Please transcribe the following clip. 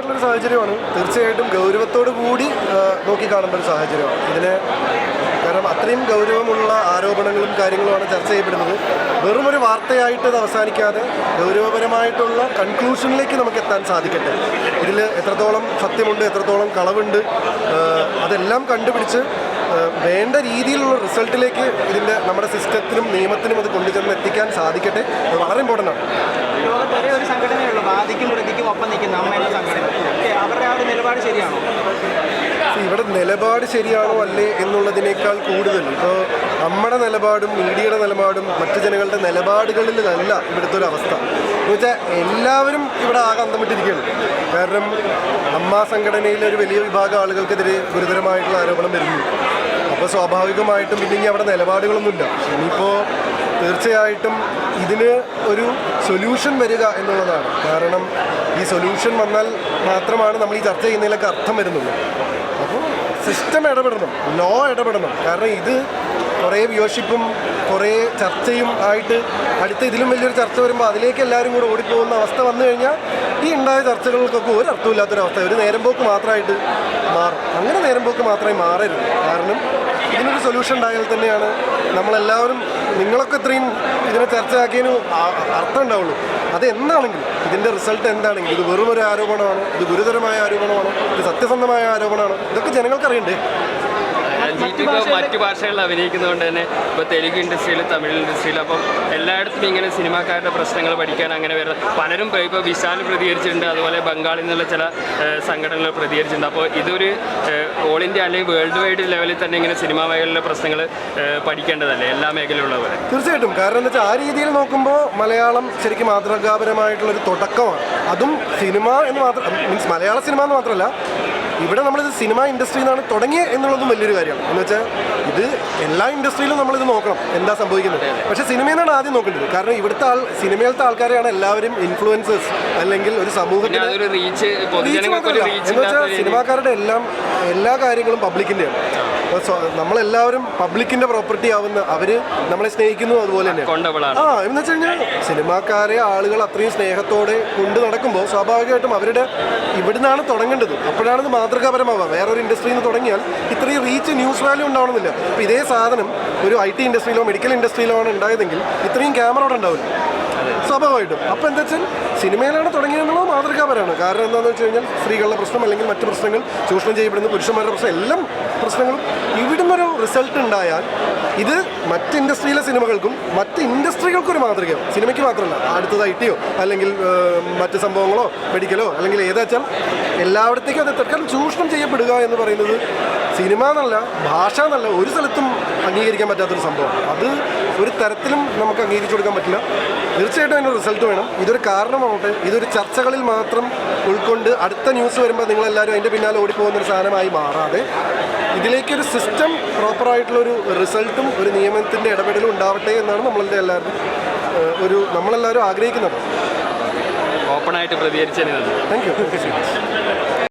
ഗൗരവമായിട്ടുള്ളൊരു സാഹചര്യമാണ്. തീർച്ചയായിട്ടും ഗൗരവത്തോടു കൂടി നോക്കിക്കാണുന്ന ഒരു സാഹചര്യമാണ്. ഇതിനെ കാരണം അത്രയും ഗൗരവമുള്ള ആരോപണങ്ങളും കാര്യങ്ങളുമാണ് ചർച്ച ചെയ്യപ്പെടുന്നത്. വെറും ഒരു വാർത്തയായിട്ട് അവസാനിക്കാതെ ഗൗരവപരമായിട്ടുള്ള കൺക്ലൂഷനിലേക്ക് നമുക്ക് എത്താൻ സാധിക്കട്ടെ. ഇതിൽ എത്രത്തോളം സത്യമുണ്ട് എത്രത്തോളം കളവുണ്ട് അതെല്ലാം കണ്ടുപിടിച്ച് വേണ്ട രീതിയിലുള്ള റിസൾട്ടിലേക്ക് ഇതിന്റെ നമ്മുടെ സിസ്റ്റത്തിനും നിയമത്തിനും അത് കൊണ്ടുചെന്ന് എത്തിക്കാൻ സാധിക്കട്ടെ. അത് വളരെ ഇമ്പോർട്ടന്റ് ആണ്. ലോകത്ത് ഒരേ ഒരു സംഘടനയുള്ളൂ ബാധിക്കും പ്രതിക്കും ഒപ്പം നിൽക്കുന്ന അമ്മ എന്ന സംഘടന. ഓക്കെ അവരുടെ ആ ഒരു നിലപാട് ശരിയാണോ? ഇവിടെ നിലപാട് ശരിയാണോ അല്ലേ എന്നുള്ളതിനേക്കാൾ കൂടുതൽ. ഇപ്പോൾ നമ്മുടെ നിലപാടും മീഡിയയുടെ നിലപാടും മറ്റു ജനങ്ങളുടെ നിലപാടുകളിലല്ല ഇവിടുത്തെ ഒരു അവസ്ഥ. എന്ന് വെച്ചാൽ എല്ലാവരും ഇവിടെ ആകെ അന്തമിട്ടിരിക്കുകയാണ്. കാരണം അമ്മ സംഘടനയിലെ ഒരു വലിയ വിഭാഗം ആളുകൾക്കെതിരെ ഗുരുതരമായിട്ടുള്ള ആരോപണം വരുന്നു. അപ്പോൾ സ്വാഭാവികമായിട്ടും പിന്നെ അവിടെ നിലപാടുകളൊന്നുമില്ല. ഇനിയിപ്പോൾ തീർച്ചയായിട്ടും ഇതിന് ഒരു സൊല്യൂഷൻ വരിക എന്നുള്ളതാണ്. കാരണം ഈ സൊല്യൂഷൻ വന്നാൽ മാത്രമാണ് നമ്മൾ ഈ ചർച്ച ചെയ്യുന്നതിലൊക്കെ അർത്ഥം വരുന്നുള്ളൂ. അപ്പോൾ സിസ്റ്റം ഇടപെടണം ലോ ഇടപെടണം. കാരണം ഇത് കുറേ വ്യൂവർഷിപ്പും കുറേ ചർച്ചയും ആയിട്ട് അടുത്ത ഇതിലും വലിയൊരു ചർച്ച വരുമ്പോൾ അതിലേക്ക് എല്ലാവരും കൂടെ ഓടിപ്പോകുന്ന അവസ്ഥ വന്നു കഴിഞ്ഞാൽ ഈ ഉണ്ടായ ചർച്ചകൾക്കൊക്കെ ഒരു അർത്ഥമില്ലാത്തൊരവസ്ഥ. ഒരു നേരം പോക്ക് മാത്രമായിട്ട് മാറും. അങ്ങനെ നേരം പോക്ക് മാത്രമായി മാറരുത്. കാരണം ഇതിനൊരു സൊല്യൂഷൻ ഉണ്ടായാൽ തന്നെയാണ് നമ്മളെല്ലാവരും നിങ്ങളൊക്കെ ഇത്രയും ഇതിനെ ചർച്ചയാക്കിയതിന് അർത്ഥം ഉണ്ടാവുള്ളൂ. അത് എന്താണെങ്കിലും ഇതിന്റെ റിസൾട്ട് എന്താണെങ്കിലും ഇത് വെറും ഒരു ആരോപണമാണ് ഇത് ഗുരുതരമായ ആരോപണമാണ് ഇത് സത്യസന്ധമായ ആരോപണമാണ് ഇതൊക്കെ ജനങ്ങൾക്ക് അറിയണ്ടേ മറ്റു ഭാഷകളിൽ അഭിനയിക്കുന്നതുകൊണ്ട് തന്നെ ഇപ്പോൾ തെലുങ്ക് ഇൻഡസ്ട്രിയിൽ തമിഴ് ഇൻഡസ്ട്രിയിൽ അപ്പം എല്ലായിടത്തും ഇങ്ങനെ സിനിമാക്കാരുടെ പ്രശ്നങ്ങൾ പഠിക്കാൻ അങ്ങനെ വരുന്നത് പലരും ഇപ്പോൾ വിശാൽ പ്രതികരിച്ചിട്ടുണ്ട് അതുപോലെ ബംഗാളിൽ നിന്നുള്ള ചില സംഘടനകൾ പ്രതികരിച്ചിട്ടുണ്ട്. അപ്പോൾ ഇതൊരു ഓൾ ഇന്ത്യ അല്ലെങ്കിൽ വേൾഡ് വൈഡ് ലെവലിൽ തന്നെ ഇങ്ങനെ സിനിമാ മേഖലയിലെ പ്രശ്നങ്ങൾ പഠിക്കേണ്ടതല്ലേ എല്ലാ മേഖലയിലുള്ളവരെ? തീർച്ചയായിട്ടും. കാരണം എന്താ വെച്ചാൽ ആ രീതിയിൽ നോക്കുമ്പോൾ മലയാളം ശരിക്കും മാതൃകാപരമായിട്ടുള്ളൊരു തുടക്കമാണ്. അതും സിനിമ എന്ന് മാത്രം മീൻസ് മലയാള സിനിമ എന്ന് മാത്രമല്ല ഇവിടെ നമ്മളിത് സിനിമ ഇൻഡസ്ട്രിയിൽ നിന്നാണ് തുടങ്ങിയത് എന്നുള്ളതും വലിയൊരു കാര്യമാണ്. എന്ന് വെച്ചാൽ ഇത് എല്ലാ ഇൻഡസ്ട്രിയിലും നമ്മളിത് നോക്കണം എന്താ സംഭവിക്കുന്നത്. പക്ഷേ സിനിമയിൽ നിന്നാണ് ആദ്യം നോക്കേണ്ടത്. കാരണം ഇവിടുത്തെ ആൾ സിനിമയിലത്തെ ആൾക്കാരെയാണ് എല്ലാവരും ഇൻഫ്ലുവൻസേഴ്സ് അല്ലെങ്കിൽ ഒരു സമൂഹത്തിൽ സമൂഹത്തിന് എന്ന് വെച്ചാൽ സിനിമാക്കാരുടെ എല്ലാം എല്ലാ കാര്യങ്ങളും പബ്ലിക്കിന്റെയാണ് നമ്മളെല്ലാവരും പബ്ലിക്കിന്റെ പ്രോപ്പർട്ടി ആവുന്ന അവർ നമ്മളെ സ്നേഹിക്കുന്നു അതുപോലെ തന്നെ. ആ എന്ന് വെച്ച് കഴിഞ്ഞാൽ സിനിമാക്കാരെ ആളുകൾ അത്രയും സ്നേഹത്തോടെ കൊണ്ട് നടക്കുമ്പോൾ സ്വാഭാവികമായിട്ടും അവരുടെ ഇവിടുന്നാണ് തുടങ്ങേണ്ടത്. അപ്പോഴാണ് ഇത് മാതൃകാപരമാവുക. ഒരു ഇൻഡസ്ട്രിയിൽ നിന്ന് തുടങ്ങിയാൽ ഇത്രയും റീച്ച് ന്യൂസ് വാല്യൂ ഉണ്ടാവണമെന്നില്ല. അപ്പോൾ ഇതേ സാധനം ഒരു ഐ ടി ഇൻഡസ്ട്രിയിലോ മെഡിക്കൽ ഇൻഡസ്ട്രിയിലോ ആണ് ഉണ്ടായതെങ്കിൽ ഇത്രയും ക്യാമറ അവിടെ ഉണ്ടാവില്ല. സ്വാഭാവികമായിട്ടും. അപ്പോൾ എന്താ വെച്ചാൽ സിനിമയിലാണ് തുടങ്ങിയെന്നുള്ളത് മാതൃകാപരമാണ്. കാരണം എന്താണെന്ന് വെച്ച് കഴിഞ്ഞാൽ സ്ത്രീകളുടെ പ്രശ്നം അല്ലെങ്കിൽ മറ്റ് പ്രശ്നങ്ങൾ ചൂഷണം ചെയ്യപ്പെടുന്ന പുരുഷന്മാരുടെ പ്രശ്നം എല്ലാം പ്രശ്നങ്ങളും ഇവിടുന്നൊരു റിസൾട്ട് ഉണ്ടായാൽ ഇത് മറ്റ് ഇൻഡസ്ട്രിയിലെ സിനിമകൾക്കും മറ്റ് ഇൻഡസ്ട്രികൾക്കും ഒരു മാതൃകയാവും സിനിമയ്ക്ക് മാത്രമല്ല അടുത്തത് ഐ ടിയോ അല്ലെങ്കിൽ മറ്റ് സംഭവങ്ങളോ മെഡിക്കലോ അല്ലെങ്കിൽ ഏതാച്ചാൽ എല്ലായിടത്തേക്കും അത് എത്തണം ചൂഷണം ചെയ്യപ്പെടുക എന്ന് പറയുന്നത് സിനിമ എന്നല്ല ഭാഷ എന്നല്ല ഒരു സ്ഥലത്തും അംഗീകരിക്കാൻ പറ്റാത്തൊരു സംഭവം. അത് ഒരു തരത്തിലും നമുക്ക് അംഗീകരിച്ചു കൊടുക്കാൻ പറ്റില്ല. തീർച്ചയായിട്ടും അതിന്റെ റിസൾട്ട് വേണം. ഇതൊരു കാരണമാവട്ടെ. ഇതൊരു ചർച്ചകളിൽ മാത്രം ഉൾക്കൊണ്ട് അടുത്ത ന്യൂസ് വരുമ്പോൾ നിങ്ങളെല്ലാവരും അതിന്റെ പിന്നാലെ ഓടിപ്പോകുന്ന ഒരു സാധനമായി മാറാതെ ഇതിലേക്കൊരു സിസ്റ്റം പ്രോപ്പറായിട്ടുള്ളൊരു റിസൾട്ടും ഒരു നിയമത്തിന്റെ ഇടപെടലും ഉണ്ടാവട്ടെ എന്നാണ് നമ്മളുടെ എല്ലാവരും ഒരു നമ്മളെല്ലാവരും ആഗ്രഹിക്കുന്നത്. ഓപ്പണായിട്ട് പ്രതികരിച്ചു താങ്ക് യു